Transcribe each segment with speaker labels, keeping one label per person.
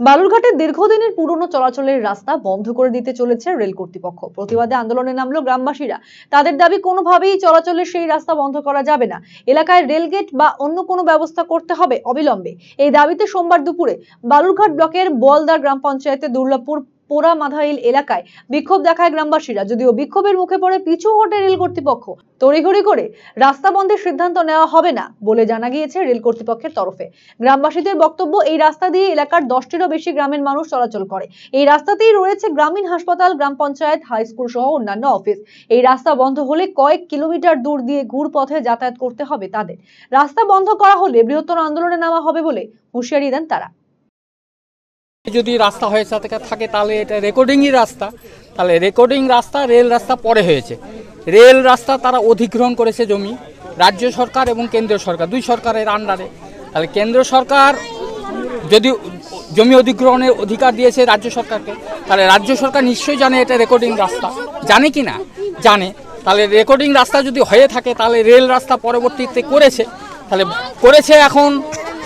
Speaker 1: বালুরঘাটের দীর্ঘদিনের পুরনো চলাচলের রাস্তা বন্ধ করে দিতে চলেছে রেল কর্তৃপক্ষ। প্রতিবাদে আন্দোলনে নামলো গ্রামবাসীরা। তাদের দাবি, কোনোভাবেই চলাচলের সেই রাস্তা বন্ধ করা যাবে না। এলাকায় রেলগেট বা অন্য কোনো ব্যবস্থা করতে হবে অবিলম্বে। এই দাবিতে সোমবার দুপুরে বালুরঘাট ব্লকের বলদার গ্রাম পঞ্চায়েতে দুর্লভপুর পোড়া মাধাইল এলাকায় বিক্ষোভ দেখায় গ্রামবাসীরা, যদিও বিক্ষোভের মুখে পড়ে পিছু হটে রেল কর্তৃপক্ষ। তড়িঘড়ি করে রাস্তা বন্ধের সিদ্ধান্ত নেওয়া হবে না বলে জানা গিয়েছে রেল কর্তৃপক্ষের তরফে। গ্রামবাসীদের বক্তব্য, এই রাস্তা দিয়ে এলাকার দশটিরও বেশি গ্রামের মানুষ চলাচল করে। এই রাস্তাতেই রয়েছে গ্রামীণ হাসপাতাল, গ্রাম পঞ্চায়েত, হাই স্কুল সহ অন্যান্য অফিস। এই রাস্তা বন্ধ হলে কয়েক কিলোমিটার দূর দিয়ে ঘুর পথে যাতায়াত করতে হবে তাদের। রাস্তা বন্ধ করা হলে বৃহত্তর আন্দোলনে নামা হবে বলে হুঁশিয়ারি দেন তারা।
Speaker 2: যদি রাস্তা হয়ে থাকে থাকে, তাহলে এটা রেকর্ডিংই রাস্তা। তাহলে রেকর্ডিং রাস্তা রেল রাস্তা পরে হয়েছে। রেল রাস্তা তারা অধিগ্রহণ করেছে জমি, রাজ্য সরকার এবং কেন্দ্রীয় সরকার, দুই সরকারের আন্ডারে তাহলে কেন্দ্র সরকার যদি জমি অধিগ্রহণের অধিকার দিয়েছে রাজ্য সরকারকে, তাহলে রাজ্য সরকার নিশ্চয়ই জানে এটা রেকর্ডিং রাস্তা। জানে কি না? জানে। তাহলে রেকর্ডিং রাস্তা যদি হয়ে থাকে, তাহলে রেল রাস্তা পরবর্তীতে করেছে। তাহলে করেছে এখন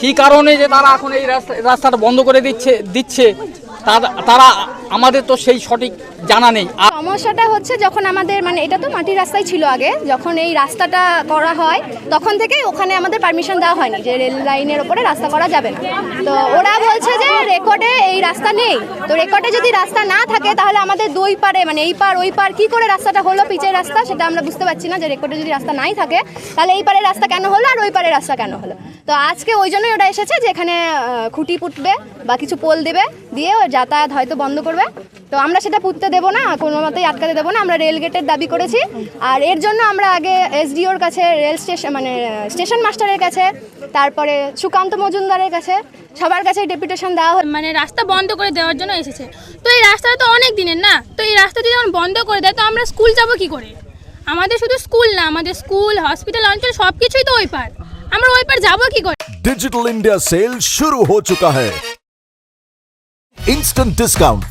Speaker 2: কী কারণে যে তারা এখন এই রাস্তা রাস্তাটা বন্ধ করে দিচ্ছে দিচ্ছে? তারা আমাদের তো সেই সঠিক জানা নেই।
Speaker 3: সমস্যাটা হচ্ছে যখন আমাদের মানে এটা তো মাটির রাস্তাই ছিল আগে, যখন এই রাস্তাটা করা হয়, তখন থেকে ওখানে আমাদের পারমিশন দেওয়া হয়নি যে রেল লাইনের ওপরে রাস্তা করা যাবে না। তো ওরা বলছে যে রেকর্ডে এই রাস্তা নেই। তো রেকর্ডে যদি রাস্তা না থাকে, তাহলে আমাদের দুই পারে মানে এই পার, ওই পার, কি করে রাস্তাটা হলো, পিচের রাস্তা, সেটা আমরা বুঝতে পারছি না যে রেকর্ডে যদি রাস্তা নাই থাকে, তাহলে এই পারে রাস্তা কেন হলো আর ওই পারে রাস্তা কেন হলো? তো আজকে ওই জন্যই ওরা এসেছে যে এখানে খুঁটি পুঁতবে বা কিছু পোল দেবে, দিয়ে যাতায়াত হয়তো বন্ধ করবে। তো আমরা সেটা পুঁততে দেবো না কোনো মতেই আটকাতে দেবো না আমরা রেল গেটের দাবি করেছি আর এর জন্য আমরা আগে এসডিওর কাছে রেল স্টেশন মানে স্টেশন মাস্টারের কাছে তারপরে সুকান্ত মজুমদারের কাছে সবার কাছে ডেপুটেশন দেওয়া হলো
Speaker 4: মানে রাস্তা বন্ধ করে দেওয়ার জন্য এসেছে তো এই রাস্তাটা তো অনেক দিনের না তো এই রাস্তা যদি যখন বন্ধ করে দেয় তো আমরা স্কুল যাব কি করে আমাদের শুধু স্কুল না আমাদের স্কুল হসপিটাল অঞ্চল সব কিছুই তো ওই পার আমরা ওই পার যাবো কি করে
Speaker 5: डिजिटल इंडिया सेल शुरू हो चुका है इंस्टेंट डिस्काउंट